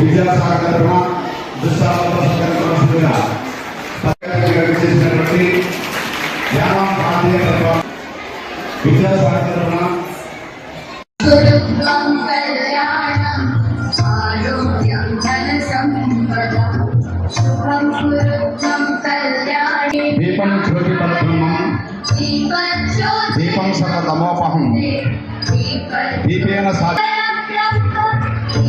విద్యాసాగర్ విద్యాసాగర్ దీపం జ్యోతి పరబ్రహ్మం దీపం సకలమోపహం దీపేన సాధి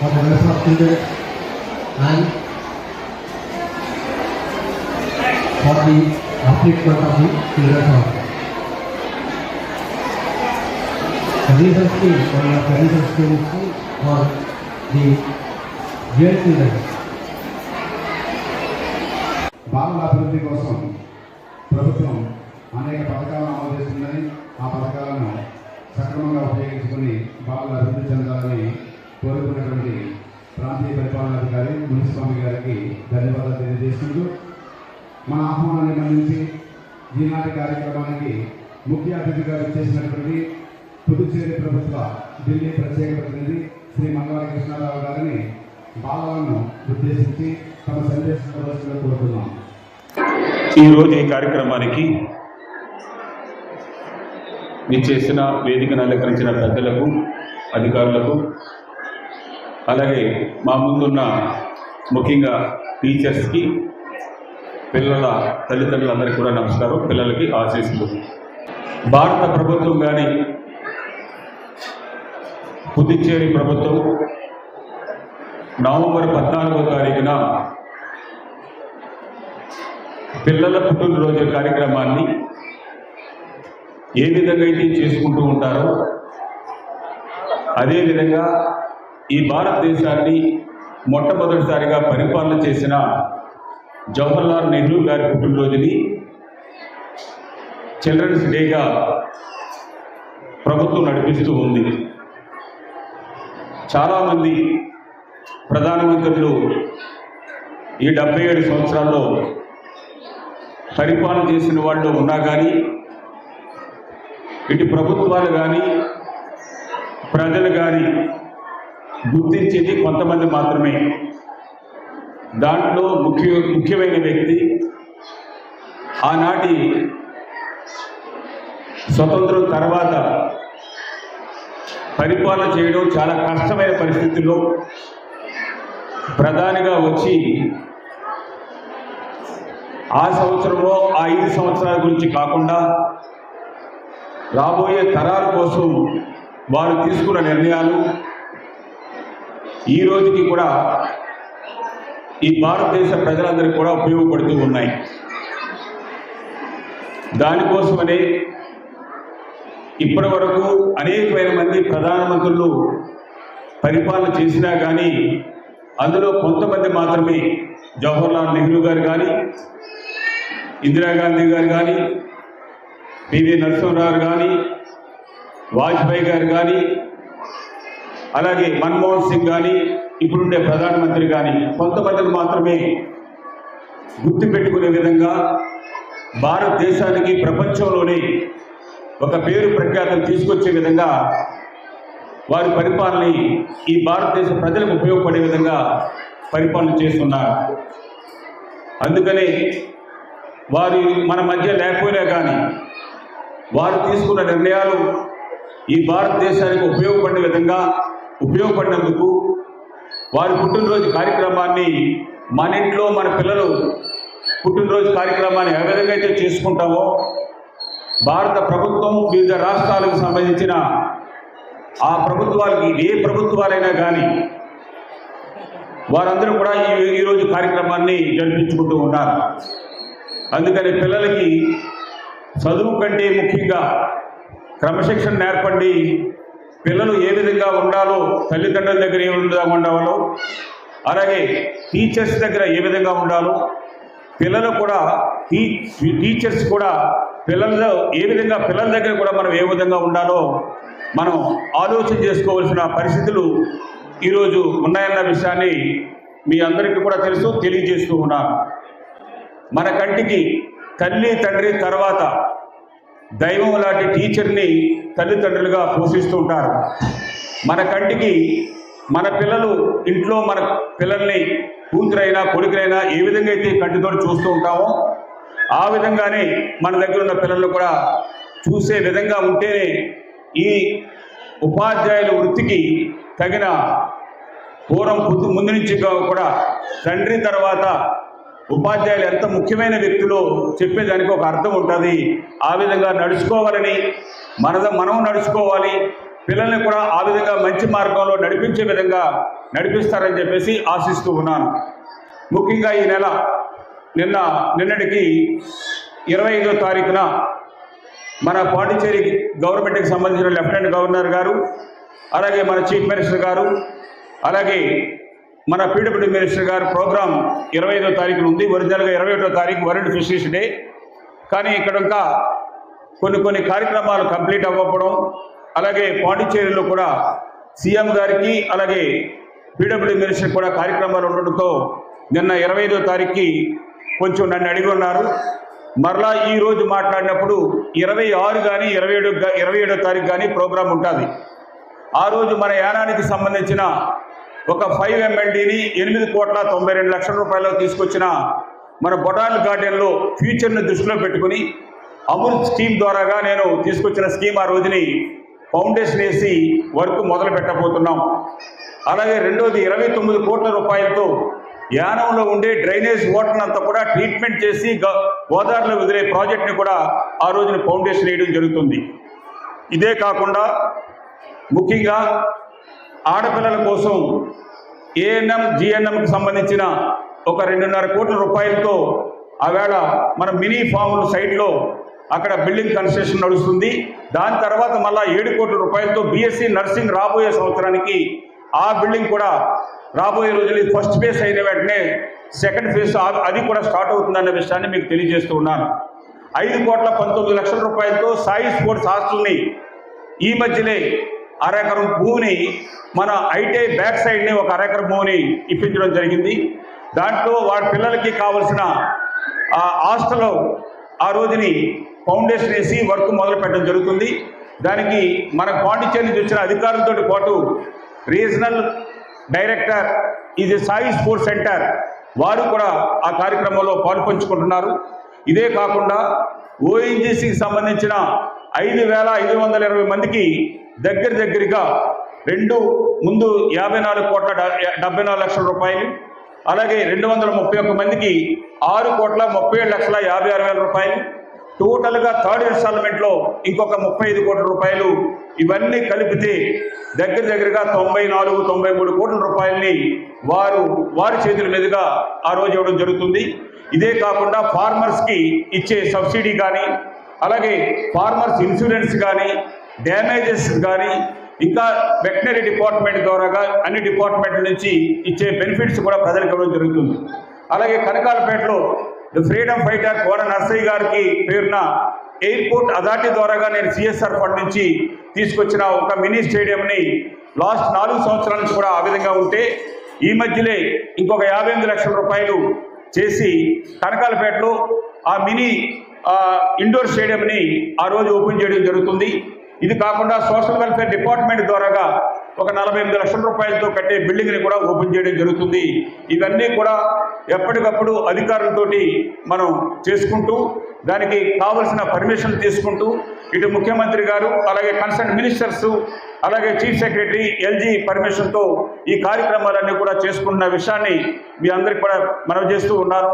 of the rest of children and for the upliftment of the children of condition scheme for the condition scheme for the year children బాలల అభివృద్ధి కోసం ప్రభుత్వం అనేక పథకాలను అమలు చేస్తుందని ఆ పథకాలను సక్రమంగా ఉపయోగించుకుని బాలలు అభివృద్ధి చెందాలని కోరుకున్నటువంటి ప్రాంతీయ పరిపాలనాధికారి మునిస్వామి గారికి ధన్యవాదాలు తెలియజేసుకుంటూ మన ఆహ్వానాన్ని మన్నించి ఈనాటి కార్యక్రమానికి ముఖ్య అతిథిగా చేసినటువంటి పుదుచ్చేరి ప్రభుత్వ ఢిల్లీ ప్రత్యేక ప్రతినిధి శ్రీ మంగళ కృష్ణారావు గారిని బాలలను ఉద్దేశించి తమ సందేశం కోరుతున్నాం ఈరోజు ఈ కార్యక్రమానికి చేసిన వేదికను అలంకరించిన పెద్దలకు అధికారులకు అలాగే మా ముందున్న ముఖ్యంగా టీచర్స్కి పిల్లల తల్లిదండ్రులందరికీ కూడా నమస్కారం. పిల్లలకి ఆశీస్సులు. భారత ప్రభుత్వం కానీ పుదుచ్చేరి ప్రభుత్వం నవంబర్ పద్నాలుగో తారీఖున పిల్లల పుట్టినరోజు కార్యక్రమాన్ని ఏ విధంగా అయితే చేసుకుంటూ ఉంటారో అదేవిధంగా ఈ భారతదేశాన్ని మొట్టమొదటిసారిగా పరిపాలన చేసిన జవహర్లాల్ నెహ్రూ గారి పుట్టినరోజుని చిల్డ్రన్స్ డేగా ప్రభుత్వం నడిపిస్తూ ఉంది. చాలామంది ప్రధానమంత్రులు ఈ డెబ్బై ఏడు సంవత్సరాల్లో పరిపాలన చేసిన వాళ్ళు ఉన్నా కానీ ఇటు ప్రభుత్వాలు కానీ ప్రజలు కానీ గుర్తించేది కొంతమంది మాత్రమే. దాంట్లో ముఖ్య ముఖ్యమైన వ్యక్తి ఆనాటి స్వతంత్రం తర్వాత పరిపాలన చేయడం చాలా కష్టమైన పరిస్థితుల్లో ప్రధానిగా వచ్చి ఆ సంవత్సరంలో ఆ ఐదు సంవత్సరాల గురించి కాకుండా రాబోయే తరాల కోసం వారు తీసుకున్న నిర్ణయాలు ఈ రోజుకి కూడా ఈ భారతదేశ ప్రజలందరికీ కూడా ఉపయోగపడుతూ ఉన్నాయి. దానికోసమనే ఇప్పటి వరకు అనేకమైన మంది ప్రధానమంత్రులు పరిపాలన చేసినా కానీ అందులో కొంతమంది మాత్రమే జవహర్లాల్ నెహ్రూ గారు కానీ ఇందిరాగాంధీ గారు కానీ పివి నరసింహరావు కానీ వాజ్పేయి గారు కానీ అలాగే మన్మోహన్ సింగ్ కానీ ఇప్పుడుండే ప్రధానమంత్రి కానీ కొంతమందిని మాత్రమే గుర్తుపెట్టుకునే విధంగా భారతదేశానికి ప్రపంచంలోనే ఒక పేరు ప్రఖ్యాతం తీసుకొచ్చే విధంగా వారి పరిపాలనని ఈ భారతదేశ ప్రజలకు ఉపయోగపడే విధంగా పరిపాలన చేస్తున్నారు. అందుకనే వారి మన మధ్య లేకపోయినా కానీ వారు తీసుకున్న నిర్ణయాలు ఈ భారతదేశానికి ఉపయోగపడే విధంగా ఉపయోగపడినందుకు వారి పుట్టినరోజు కార్యక్రమాన్ని మన ఇంట్లో మన పిల్లలు పుట్టినరోజు కార్యక్రమాన్ని ఏ విధంగా అయితే చేసుకుంటామో భారత ప్రభుత్వం వివిధ రాష్ట్రాలకు సంబంధించిన ఆ ప్రభుత్వాలకి ఏ ప్రభుత్వాలైనా కానీ వారందరూ కూడా ఈ ఈరోజు కార్యక్రమాన్ని జరిపించుకుంటూ ఉన్నారు. అందుకని పిల్లలకి చదువు కంటే ముఖ్యంగా క్రమశిక్షణ నేర్పండి. పిల్లలు ఏ విధంగా ఉండాలో తల్లిదండ్రుల దగ్గర ఏ విధంగా ఉండాలో అలాగే టీచర్స్ దగ్గర ఏ విధంగా ఉండాలో పిల్లలు కూడా టీ టీచర్స్ కూడా పిల్లల్లో ఏ విధంగా పిల్లల దగ్గర కూడా మనం ఏ విధంగా ఉండాలో మనం ఆలోచన చేసుకోవాల్సిన పరిస్థితులు ఈరోజు ఉన్నాయన్న విషయాన్ని మీ అందరికీ కూడా తెలుసు తెలియజేస్తూ ఉన్నాను. మన కంటికి తల్లి తండ్రి తర్వాత దైవం లాంటి టీచర్ని తల్లిదండ్రులుగా పోషిస్తూ ఉంటారు. మన కంటికి మన పిల్లలు ఇంట్లో మన పిల్లల్ని కూతురైనా కొడుకులైనా ఏ విధంగా అయితే కంటితో చూస్తూ ఉంటామో ఆ విధంగానే మన దగ్గర ఉన్న పిల్లలు కూడా చూసే విధంగా ఉంటేనే ఈ ఉపాధ్యాయుల వృత్తికి తగిన పూర్వం ముందు- ముందు నుంచి కూడా తండ్రి తర్వాత ఉపాధ్యాయులు ఎంత ముఖ్యమైన వ్యక్తులో చెప్పేదానికి ఒక అర్థం ఉంటుంది. ఆ విధంగా నడుచుకోవాలని మనద మనం నడుచుకోవాలి. పిల్లల్ని కూడా ఆ విధంగా మంచి మార్గంలో నడిపించే విధంగా నడిపిస్తారని చెప్పేసి ఆశిస్తూ ఉన్నాను. ముఖ్యంగా ఈ నెల నిన్న నిన్నటికి ఇరవై ఐదో తారీఖున మన పాండిచేరి గవర్నమెంట్కి సంబంధించిన లెఫ్టినెంట్ గవర్నర్ గారు అలాగే మన చీఫ్ మినిస్టర్ గారు అలాగే మన పీడబ్ల్యూ మినిస్టర్ గారు ప్రోగ్రాం ఇరవై ఐదో తారీఖున ఉంది. ఒరిజినల్గా ఇరవై ఒకటో తారీఖు వరల్డ్ ఫిషరీస్ డే. కానీ ఇక్కడ ఇంకా కొన్ని కొన్ని కార్యక్రమాలు కంప్లీట్ అవ్వకపోవడం అలాగే పాండిచ్చేరిలో కూడా సీఎం గారికి అలాగే పీడబ్ల్యూ మినిస్టర్ కూడా కార్యక్రమాలు ఉండడంతో నిన్న ఇరవై ఐదో తారీఖుకి కొంచెం నన్ను అడిగి ఉన్నారు. మరలా ఈ రోజు మాట్లాడినప్పుడు ఇరవై ఆరు కానీ ఇరవై ఏడు ఇరవై ఏడో తారీఖు కానీ ప్రోగ్రాం ఉంటుంది. ఆ రోజు మన యానానికి సంబంధించిన ఒక ఫైవ్ ఎంఎల్డీని ఎనిమిది కోట్ల తొంభై రెండు లక్షల రూపాయలు తీసుకొచ్చిన మన బొటానిక్ గార్డెన్లో ఫ్యూచర్ని దృష్టిలో పెట్టుకుని అమృత్ స్కీమ్ ద్వారాగా నేను తీసుకొచ్చిన స్కీమ్ ఆ రోజుని ఫౌండేషన్ వేసి వర్క్ మొదలు పెట్టబోతున్నాం. అలాగే రెండోది ఇరవై తొమ్మిది కోట్ల రూపాయలతో యానంలో ఉండే డ్రైనేజ్ వాటర్ అంతా కూడా ట్రీట్మెంట్ చేసి గ- గోదావరిలో వదిలే ప్రాజెక్ట్ని కూడా ఆ రోజున ఫౌండేషన్ వేయడం జరుగుతుంది. ఇదే కాకుండా ముఖ్యంగా ఆడపిల్లల కోసం ఏఎన్ఎం జిఎన్ఎంకి సంబంధించిన ఒక రెండున్నర కోట్ల రూపాయలతో ఆవేళ మన మినీ ఫామ్ సైట్లో అక్కడ బిల్డింగ్ కన్స్ట్రక్షన్ నడుస్తుంది. దాని తర్వాత మళ్ళా ఏడు కోట్ల రూపాయలతో బీఎస్సీ నర్సింగ్ రాబోయే సంవత్సరానికి ఆ బిల్డింగ్ కూడా రాబోయే రోజులు ఫస్ట్ ఫేజ్ అయిన వెంటనే సెకండ్ ఫేజ్ అది కూడా స్టార్ట్ అవుతుందన్న విషయాన్ని మీకు తెలియజేస్తూ ఉన్నాను. ఐదు కోట్ల పంతొమ్మిది లక్షల రూపాయలతో సాయి స్పోర్ట్స్ హాస్టల్ని ఈ మధ్యనే అరెకరం భూమిని మన ఐటీఐ బ్యాక్ సైడ్ని ఒక అరెకరం భూమిని ఇప్పించడం జరిగింది. దాంట్లో వాడి పిల్లలకి కావలసిన ఆ హాస్టల్ ఆ రోజుని ఫౌండేషన్ వేసి వర్క్ మొదలు పెట్టడం జరుగుతుంది. దానికి మన పాండిచ్చేరి నుంచి వచ్చిన అధికారులతో పాటు రీజనల్ డైరెక్టర్ ఇది సాయి స్పోర్ట్స్ సెంటర్ వారు కూడా ఆ కార్యక్రమంలో పాల్పంచుకుంటున్నారు. ఇదే కాకుండా ఓఎన్జీసీకి సంబంధించిన ఐదు వేల ఐదు వందల ఇరవై మందికి దగ్గర దగ్గరగా రెండు ముందు యాభై నాలుగు కోట్ల డెబ్బై నాలుగు లక్షల రూపాయలు అలాగే రెండు వందల ముప్పై ఒక్క మందికి ఆరు కోట్ల ముప్పై ఏడు లక్షల యాభై ఆరు వేల రూపాయలు. టోటల్గా థర్డ్ ఇన్స్టాల్మెంట్లో ఇంకొక ముప్పై ఐదు కోట్ల రూపాయలు. ఇవన్నీ కలిపితే దగ్గర దగ్గరగా తొంభై నాలుగు తొంభై మూడు కోట్ల రూపాయలని వారు వారి చేతుల మీదుగా ఆ రోజు ఇవ్వడం జరుగుతుంది. ఇదే కాకుండా ఫార్మర్స్కి ఇచ్చే సబ్సిడీ కానీ అలాగే ఫార్మర్స్ ఇన్సూరెన్స్ కానీ డ్యామేజెస్ కానీ ఇంకా వెటనరీ డిపార్ట్మెంట్ ద్వారాగా అన్ని డిపార్ట్మెంట్ల నుంచి ఇచ్చే బెనిఫిట్స్ కూడా ప్రజలకు ఇవ్వడం జరుగుతుంది. అలాగే కనకాలపేటలో the freedom fighter Kona Narsaiah గారికి పేరున ఎయిర్పోర్ట్ అథారిటీ ద్వారాగా నేను సిఎస్ఆర్ ఫండ్ నుంచి తీసుకొచ్చిన ఒక మినీ స్టేడియంని లాస్ట్ నాలుగు సంవత్సరాల నుంచి కూడా ఆ విధంగా ఉంటే ఈ మధ్యలే ఇంకొక యాభై ఎనిమిది లక్షల రూపాయలు చేసి కనకాలపేటలో ఆ మినీ ఇండోర్ స్టేడియంని ఆ రోజు ఓపెన్ చేయడం జరుగుతుంది. ఇది కాకుండా సోషల్ వెల్ఫేర్ డిపార్ట్మెంట్ ద్వారాగా ఒక నలభై ఎనిమిది లక్షల రూపాయలతో కట్టే బిల్డింగ్ని కూడా ఓపెన్ చేయడం జరుగుతుంది. ఇవన్నీ కూడా ఎప్పటికప్పుడు అధికారులతోటి మనం చేసుకుంటూ దానికి కావలసిన పర్మిషన్ తీసుకుంటూ ఇటు ముఖ్యమంత్రి గారు అలాగే కన్సర్న్ మినిస్టర్స్ అలాగే చీఫ్ సెక్రటరీ ఎల్జీ పర్మిషన్తో ఈ కార్యక్రమాలన్నీ కూడా చేసుకుంటున్న విషయాన్ని మీ అందరికి కూడా మనవి చేస్తూ ఉన్నారు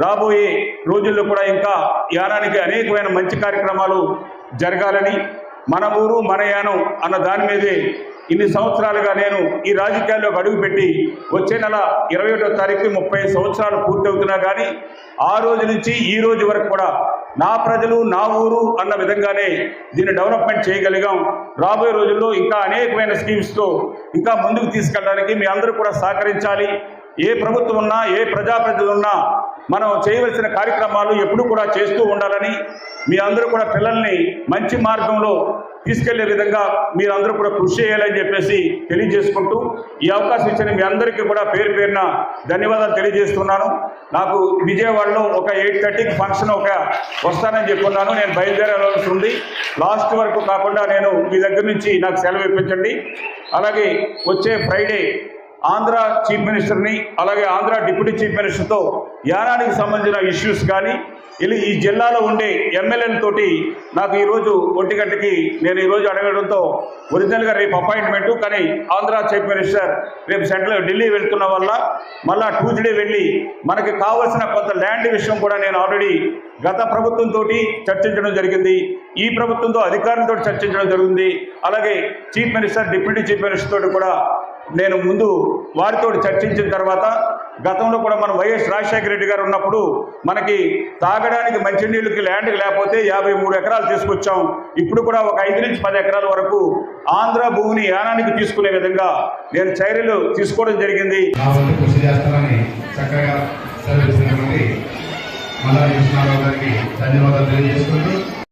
రాబోయే రోజుల్లో కూడా ఇంకా యానానికి అనేకమైన మంచి కార్యక్రమాలు జరగాలని మన ఊరు మన యానం అన్న దాని మీదే ఇన్ని సంవత్సరాలుగా నేను ఈ రాజకీయాల్లోకి అడుగుపెట్టి వచ్చే నెల ఇరవై ఒకటో తారీఖు ముప్పై సంవత్సరాలు పూర్తవుతున్నా కానీ ఆ రోజు నుంచి ఈ రోజు వరకు కూడా నా ప్రజలు నా ఊరు అన్న విధంగానే దీన్ని డెవలప్మెంట్ చేయగలిగాం. రాబోయే రోజుల్లో ఇంకా అనేకమైన స్కీమ్స్తో ఇంకా ముందుకు తీసుకెళ్ళడానికి మీ అందరూ కూడా సహకరించాలి. ఏ ప్రభుత్వం ఉన్నా ఏ ప్రజాప్రతినిధులు ఉన్నా మనం చేయవలసిన కార్యక్రమాలు ఎప్పుడు కూడా చేస్తూ ఉండాలని మీ అందరూ కూడా పిల్లల్ని మంచి మార్గంలో తీసుకెళ్ళే విధంగా మీరందరూ కూడా కృషి చేయాలని చెప్పేసి తెలియజేసుకుంటూ ఈ అవకాశం ఇచ్చిన మీ అందరికీ కూడా పేరు పేరున ధన్యవాదాలు తెలియజేస్తున్నాను. నాకు విజయవాడలో ఒక ఎయిట్ థర్టీకి ఫంక్షన్ ఒక వస్తానని చెప్పుకున్నాను. నేను బయలుదేరాల్సి ఉంది. లాస్ట్ వరకు కాకుండా నేను మీ దగ్గర నుంచి నాకు సెలవు ఇప్పించండి. అలాగే వచ్చే ఫ్రైడే ఆంధ్ర చీఫ్ మినిస్టర్ని అలాగే ఆంధ్ర డిప్యూటీ చీఫ్ మినిస్టర్తో యానానికి సంబంధించిన ఇష్యూస్ కానీ ఇలా ఈ జిల్లాలో ఉండే ఎమ్మెల్యేలతోటి నాకు ఈరోజు ఒంటి గంటకి నేను ఈరోజు అడగడంతో ఒరిజినల్గా రేపు అపాయింట్మెంటు కానీ ఆంధ్ర చీఫ్ మినిస్టర్ రేపు సెంట్రల్ ఢిల్లీ వెళ్తున్న వల్ల మళ్ళా ట్యూస్డే వెళ్ళి మనకి కావాల్సిన కొంత ల్యాండ్ విషయం కూడా నేను ఆల్రెడీ గత ప్రభుత్వంతో చర్చించడం జరిగింది. ఈ ప్రభుత్వంతో అధికారులతో చర్చించడం జరిగింది అలాగే chief minister deputy chief minister తోటి కూడా నేను ముందు వారితో చర్చించిన తర్వాత గతంలో కూడా మనం వైఎస్ రాజశేఖర రెడ్డి గారు ఉన్నప్పుడు మనకి తాగడానికి మంచినీళ్ళకి ల్యాండ్ లేకపోతే యాభై మూడు ఎకరాలు తీసుకొచ్చాం. ఇప్పుడు కూడా ఒక ఐదు నుంచి పది ఎకరాల వరకు ఆంధ్ర భూమిని యానానికి తీసుకునే విధంగా నేను చర్యలు తీసుకోవడం జరిగింది. ధన్యవాదాలు తెలియజేసుకుంటూ